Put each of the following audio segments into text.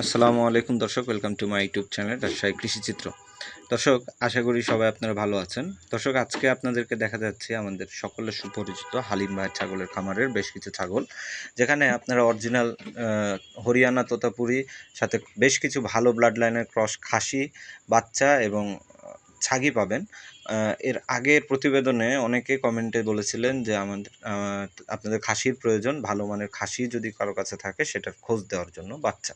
আসসালামু আলাইকুম দর্শক welcome to my YouTube channel Rajshahi Krishichitra দর্শক, আশা করি সবাই আপনারা ভালো আছেন। দর্শক, আজকে আপনাদেরকে দেখা যাচ্ছে আমাদের সকলের সুপরিচিত হালিম ভাইয়ের ছাগলের খামারের বেশ কিছু ছাগল, যেখানে আপনারা অরিজিনাল হরিয়ানা, তোতাপুরি, সাথে বেশ কিছু ভালো ব্লাড লাইনের ক্রস খাসি বাচ্চা এবং ছাগি পাবেন। এর আগের প্রতিবেদনে অনেকে কমেন্টে বলেছিলেন যে আমাদের আপনাদের খাসির প্রয়োজন, ভালো মানের খাসি যদি কারও কাছে থাকে সেটার খোঁজ দেওয়ার জন্য বাচ্চা।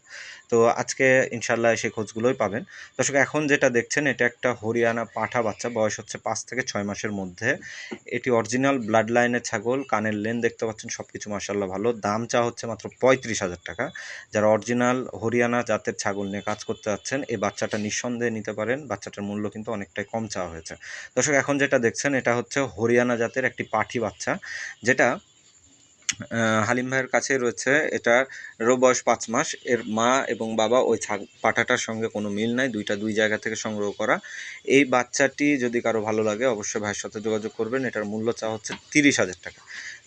তো আজকে ইনশাল্লাহ সেই খোঁজগুলোই পাবেন। দর্শক, এখন যেটা দেখছেন, এটা একটা হরিয়ানা পাঠা বাচ্চা, বয়স হচ্ছে পাঁচ থেকে ছয় মাসের মধ্যে। এটি অরিজিনাল ব্লাড লাইনের ছাগল, কানের লেন দেখতে পাচ্ছেন সব কিছু মার্শাল্লাহ ভালো। দাম চা হচ্ছে মাত্র পঁয়ত্রিশ হাজার টাকা। যারা অরিজিনাল হরিয়ানা জাতের ছাগল নিয়ে কাজ করতে যাচ্ছেন এই বাচ্চাটা নিঃসন্দেহে নিতে পারেন। বাচ্চাটার মূল্য কিন্তু অনেকটাই কম চাওয়া হয়েছে। দর্শক, এখন যেটা দেখছেন, এটা হচ্ছে হরিয়ানা জাতের একটি পাঠি বাচ্চা, যেটা হালিম ভাইয়ের কাছে রয়েছে। এটা রো বয়স পাঁচ মাস। এর মা এবং বাবা ওই ছাগ, পাঠাটার সঙ্গে কোনো মিল নাই, দুইটা দুই জায়গা থেকে সংগ্রহ করা। এই বাচ্চাটি যদি কারও ভালো লাগে, অবশ্যই ভাইয়ের সাথে যোগাযোগ করবেন। এটার মূল্য চা হচ্ছে তিরিশ হাজার টাকা।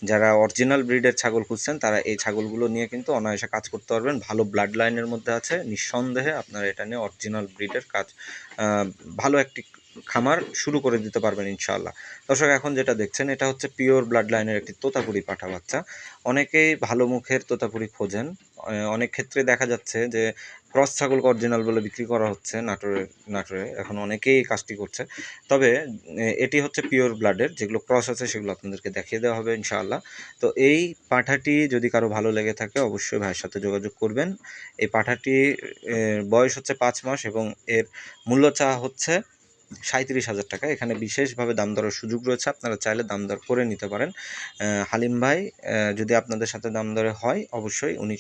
যারা অরিজিনাল ব্রিডের ছাগল খুঁজছেন, তারা এই ছাগলগুলো নিয়ে কিন্তু অনায়াসে কাজ করতে পারবেন। ভালো ব্লাড লাইনের মধ্যে আছে। নিঃসন্দেহে আপনারা এটা নিয়ে অরিজিনাল ব্রিডের কাজ ভালো একটি খামার শুরু করে দিতে পারবেন ইনশাআল্লাহ। দর্শক, এখন যেটা দেখছেন, এটা হচ্ছে পিওর ব্লাড লাইনের একটি তোতাপুরি পাঠা বাচ্চা। অনেকেই ভালো মুখের তোতাপুরি খোঁজেন। অনেক ক্ষেত্রে দেখা যাচ্ছে যে ক্রস ছাগলকে অরিজিনাল বলে বিক্রি করা হচ্ছে নাটোরে নাটোরে। এখন অনেকেই কাজটি করছে। তবে এটি হচ্ছে পিওর ব্লাডের, যেগুলো ক্রস আছে সেগুলো আপনাদেরকে দেখিয়ে দেওয়া হবে ইনশাআল্লাহ। তো এই পাঠাটি যদি কারও ভালো লেগে থাকে, অবশ্যই ভাইয়ের সাথে যোগাযোগ করবেন। এই পাঠাটি বয়স হচ্ছে পাঁচ মাস এবং এর মূল্য চা হচ্ছে সাঁত্রিশ হাজার টাকা। এখানে বিশেষভাবে দাম দরের সুযোগ রয়েছে, আপনারা চাইলে দাম দর করে নিতে পারেন। হালিম ভাই যদি আপনাদের সাথে দাম দরে হয়, অবশ্যই উনি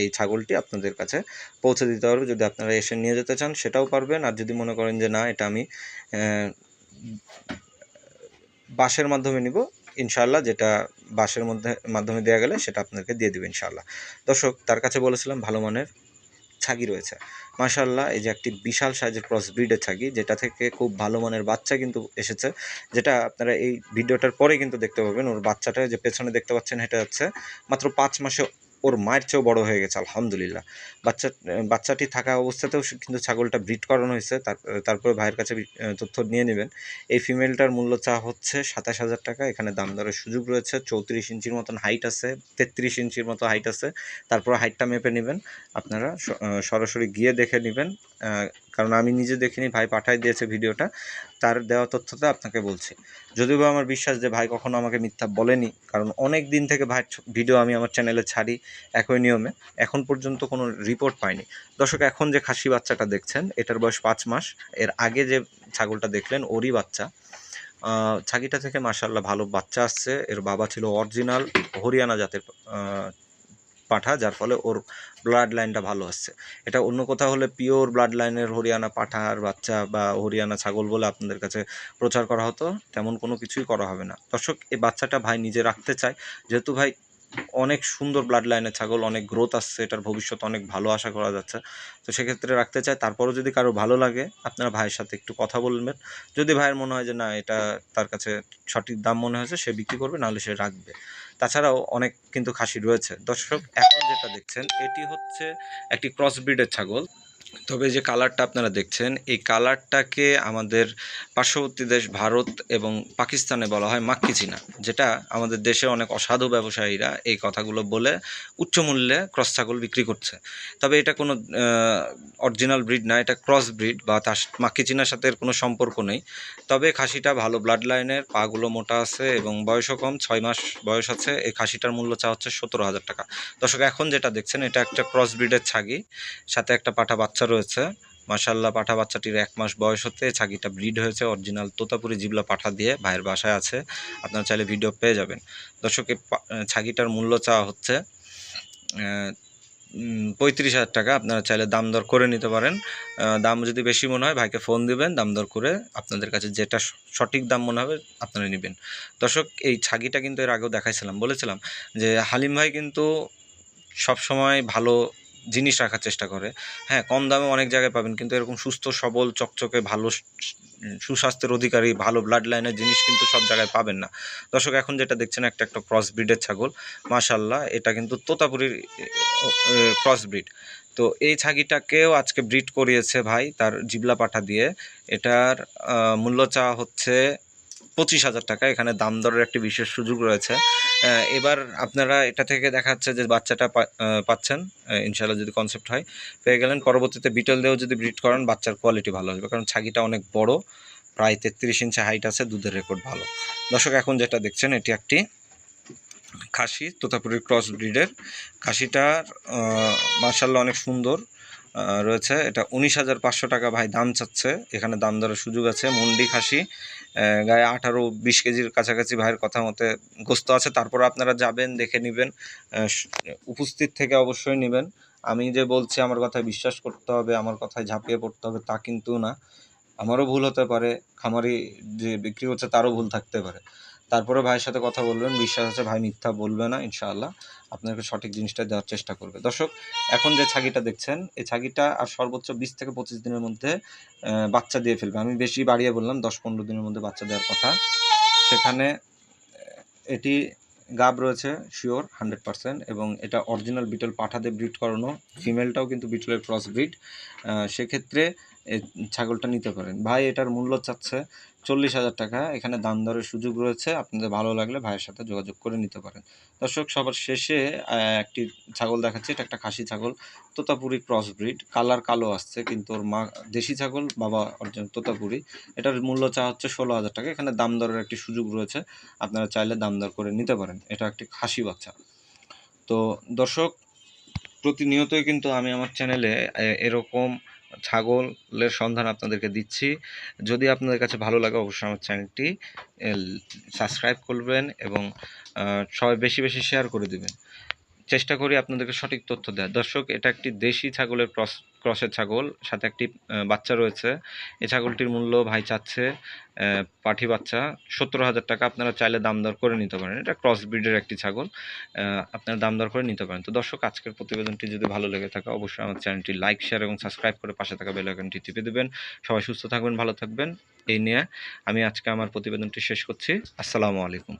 এই ছাগলটি আপনাদের কাছে পৌঁছে দিতে পারবে। যদি আপনারা এসে নিয়ে যেতে চান, সেটাও পারবেন। আর যদি মনে করেন যে না, এটা আমি বাসের মাধ্যমে নিব ইনশাল্লাহ যেটা বাসের মধ্যে, মাধ্যমে দেওয়া গেলে সেটা আপনাকে দিয়ে দেবে ইনশাল্লাহ দর্শক, তার কাছে বলেছিলাম, ভালো মানের ছাগি রয়েছে। মাশাল্লাহ এই যে একটি বিশাল সাইজের ক্রস ব্রিডের ছাগি, যেটা থেকে খুব ভালো মানের বাচ্চা কিন্তু এসেছে। যেটা আপনারা এই ভিডিওটার পরে কিন্তু দেখতে পাবেন ওর বাচ্চাটা যে পেছনে দেখতে পাচ্ছেন, এটা হচ্ছে মাত্র পাঁচ মাসে ওর মায়ের চেয়েও বড় হয়ে গেছে, আলহামদুলিল্লাহ। বাচ্চা, বাচ্চাটি থাকা অবস্থাতেও কিন্তু ছাগলটা ব্রিড করানো হয়েছে, তার, তারপরে ভাইয়ের কাছে তথ্য নিয়ে নেবেন। এই ফিমেলটার মূল্য চা হচ্ছে সাতাশ হাজার টাকা, এখানে দাম দরের সুযোগ রয়েছে, চৌত্রিশ ইঞ্চির মতন হাইট আছে, তেত্রিশ ইঞ্চির মতো হাইট আছে। তারপর হাইটটা মেপে নেবেন, আপনারা সরাসরি গিয়ে দেখে নেবেন কারণ আমি নিজে দেখিনি, ভাই পাঠাই দিয়েছে ভিডিওটা, তার দেওয়া তথ্যটা আপনাকে বলছি। যদিও বা আমার বিশ্বাস যে ভাই কখনো আমাকে মিথ্যা বলেনি, কারণ অনেক দিন থেকে ভাই ভিডিও আমি আমার চ্যানেলে ছাড়ি একই নিয়মে, এখন পর্যন্ত কোনো রিপোর্ট পাইনি। দর্শক, এখন যে খাসি বাচ্চাটা দেখছেন, এটার বয়স পাঁচ মাস, এর আগে যে ছাগলটা দেখলেন, ওরই বাচ্চা। ছাগিটা থেকে মাসাল্লাহ ভালো বাচ্চা আসছে, এর বাবা ছিল অরিজিনাল হরিয়ানা জাতের পাঠা, যার ফলে ওর ব্লাড লাইনটা ভালো আসছে। এটা অন্য কোথাও হলে পিওর ব্লাড লাইনের হরিয়ানা পাঠার বাচ্চা বা হরিয়ানা ছাগল বলে আপনাদের কাছে প্রচার করা হতো, তেমন কোনো কিছুই করা হবে না। দর্শক, এই বাচ্চাটা ভাই নিজে রাখতে চায়। যেহেতু ভাই অনেক সুন্দর ব্লাড লাইনের ছাগল, অনেক গ্রোথ আসছে, এটার ভবিষ্যৎ অনেক ভালো আশা করা যাচ্ছে। তো সেক্ষেত্রে রাখতে চায়। তারপরেও যদি কারও ভালো লাগে, আপনারা ভাইয়ের সাথে একটু কথা বলবেন। যদি ভাইয়ের মনে হয় যে না, এটা তার কাছে সঠিক দাম মনে হয়েছে, সে বিক্রি করবে, নাহলে সে রাখবে। তাছাড়াও অনেক কিন্তু খাসি রয়েছে। দর্শক, এখন যেটা দেখছেন, এটি হচ্ছে একটি ক্রস ব্রিডের ছাগল। তবে যে কালারটা আপনারা দেখছেন, এই কালারটাকে আমাদের পার্শ্ববর্তী দেশ ভারত এবং পাকিস্তানে বলা হয় মাক্কি চীনা, যেটা আমাদের দেশে অনেক অসাধু ব্যবসায়ীরা এই কথাগুলো বলে উচ্চ মূল্যে ক্রস ছাগল বিক্রি করছে। তবে এটা কোনো অরিজিনাল ব্রিড না, এটা ক্রস ব্রিড বা তার মাক্কি চীনার সাথে এর কোনো সম্পর্ক নেই। তবে খাসিটা ভালো ব্লাড লাইনের পাগুলো মোটা আছে এবং বয়সও কম, ছয় মাস বয়স আছে, এই খাসিটার মূল্য চা হচ্ছে সতেরো হাজার টাকা। দর্শক, এখন যেটা দেখছেন, এটা একটা ক্রস ব্রিডের ছাগি, সাথে একটা পাঠা বাচ্চা রয়েছে। মাশাল্লাহ পাঠা বাচ্চাটির এক মাস বয়স হতে ছাগিটা ব্রিড হয়েছে। অরিজিনাল তোতাপুরি জিবলা পাঠা দিয়ে ভাইয়ের বাসায় আছে। আপনারা চাইলে ভিডিও পেয়ে যাবেন। দর্শক ছাগিটার মূল্য চাওয়া হচ্ছে পঁয়ত্রিশ হাজার টাকা। আপনারা চাইলে দাম দর করে নিতে পারেন। দাম যদি বেশি মনে হয়, ভাইকে ফোন দিবেন, দাম দর করে আপনাদের কাছে যেটা সঠিক দাম মনে হবে, আপনারা নেবেন। দর্শক, এই ছাগিটা কিন্তু এর আগেও দেখাইছিলাম, বলেছিলাম যে হালিম ভাই কিন্তু সব সময় ভালো জিনিস রাখার চেষ্টা করে। হ্যাঁ কম দামে অনেক জায়গায় পাবেন, কিন্তু এরকম সুস্থ, সবল, চকচকে, ভালো সুস্বাস্থ্যের অধিকারী, ভালো ব্লাড লাইনের জিনিস কিন্তু সব জায়গায় পাবেন না। দর্শক, এখন যেটা দেখছেন, একটা একটা ক্রস ব্রিডের ছাগল। মাশাল্লাহ এটা কিন্তু তোতাপুরির ক্রস ব্রিড তো এই ছাগিটাকেও আজকে ব্রিড করিয়েছে ভাই, তার জিবলা পাঠা দিয়ে। এটার মূল্য চাওয়া হচ্ছে পঁচিশ হাজার টাকা। এখানে দাম দরের একটি বিশেষ সুযোগ রয়েছে। এবার আপনারা এটা থেকে দেখা যাচ্ছে যে বাচ্চাটা পাচ্ছেন। ইনশাল্লাহ যদি কনসেপ্ট হয়, পেয়ে গেলেন। পরবর্তীতে বিটল দিয়েও যদি ব্রিড করেন, বাচ্চার কোয়ালিটি ভালো আসবে। কারণ ছাগিটা অনেক বড়, প্রায় তেত্রিশ ইঞ্চি হাইট আছে, দুধের রেকর্ড ভালো। দর্শক, এখন যেটা দেখছেন, এটি একটি খাসি তোতাপুরির ক্রস ব্রিডের খাসিটার মার্শাল্লাহ অনেক সুন্দর। রয়েছে। এটা উনিশ হাজার পাঁচশো টাকা ভাই দাম চাচ্ছে। এখানে দাম দরের সুযোগ আছে, মুন্ডি খাসি গায়ে আঠারো বিশ কেজির কাছাকাছি ভাইয়ের কথা মতে গোস্ত আছে। তারপর আপনারা যাবেন, দেখে নেবেন উপস্থিত থেকে অবশ্যই নেবেন। আমি যে বলছি, আমার কথায় বিশ্বাস করতে হবে, আমার কথায় ঝাঁপিয়ে পড়তে হবে, তা কিন্তু না। আমারও ভুল হতে পারে, খামারি যে বিক্রি করছে, তারও ভুল থাকতে পারে। তারপরে ভাইয়ের সাথে কথা বলবেন, বিশ্বাস আছে, ভাই মিথ্যা বলবে না, ইনশাআল্লাহ। আপনাকে সঠিক জিনিসটা দেওয়ার চেষ্টা করবে। দর্শক, এখন যে ছাগিটা দেখছেন, এই ছাগিটা আর সর্বোচ্চ বিশ থেকে পঁচিশ দিনের মধ্যে বাচ্চা দিয়ে ফেলবে। আমি বেশি বাড়িয়ে বললাম, দশ পনেরো দিনের মধ্যে বাচ্চা দেওয়ার কথা। সেখানে এটি গাব রয়েছে শিওর হান্ড্রেড পার্সেন্ট এবং এটা অরিজিনাল বিটল পাঠাতে ব্রিড করানো। ফিমেলটাও কিন্তু বিটলের ক্রস ব্রিড সেক্ষেত্রে ছাগলটা নিতে পারেন। ভাই, এটার মূল্য চাচ্ছে চল্লিশ হাজার টাকা। এখানে দাম দরের সুযোগ রয়েছে। আপনাদের ভালো লাগলে ভাইয়ের সাথে যোগাযোগ করে নিতে পারেন। দর্শক, সবার শেষে একটি ছাগল দেখাচ্ছে। এটা একটা খাসি ছাগল, তোতাপুরি ক্রস ব্রিড কালার কালো আসছে, কিন্তু ওর মা দেশি ছাগল, বাবা অর্জন তোতাপুরি। এটার মূল্য চা হচ্ছে ষোলো হাজার টাকা। এখানে দাম দরের একটি সুযোগ রয়েছে। আপনারা চাইলে দাম দর করে নিতে পারেন। এটা একটি খাসি বাচ্চা। তো দর্শক, প্রতিনিয়তই কিন্তু আমি আমার চ্যানেলে এরকম ছাগলের সন্ধান আপনাদেরকে দিচ্ছি। যদি আপনাদের কাছে ভালো লাগে, অবশ্যই আমার চ্যানেলটি সাবস্ক্রাইব করবেন এবং সবাই বেশি বেশি শেয়ার করে দেবেন। চেষ্টা করি আপনাদেরকে সঠিক তথ্য দেওয়ার। দর্শক, এটা একটি দেশি ছাগলের ক্রসের ছাগল, সাথে একটি বাচ্চা রয়েছে। এই ছাগলটির মূল্য ভাই চাচ্ছে পাঠি বাচ্চা সত্তর হাজার টাকা। আপনারা চাইলে দাম দর করে নিতে পারেন। এটা ক্রস ব্রিডের একটি ছাগল আপনারা দাম দর করে নিতে পারেন। তো দর্শক, আজকের প্রতিবেদনটি যদি ভালো লেগে থাকে, অবশ্যই আমার চ্যানেলটি লাইক, শেয়ার এবং সাবস্ক্রাইব করে পাশে থাকা বেল আইকনটি টিপে দেবেন। সবাই সুস্থ থাকবেন, ভালো থাকবেন। এই নিয়ে আমি আজকে আমার প্রতিবেদনটি শেষ করছি। আসসালামু আলাইকুম।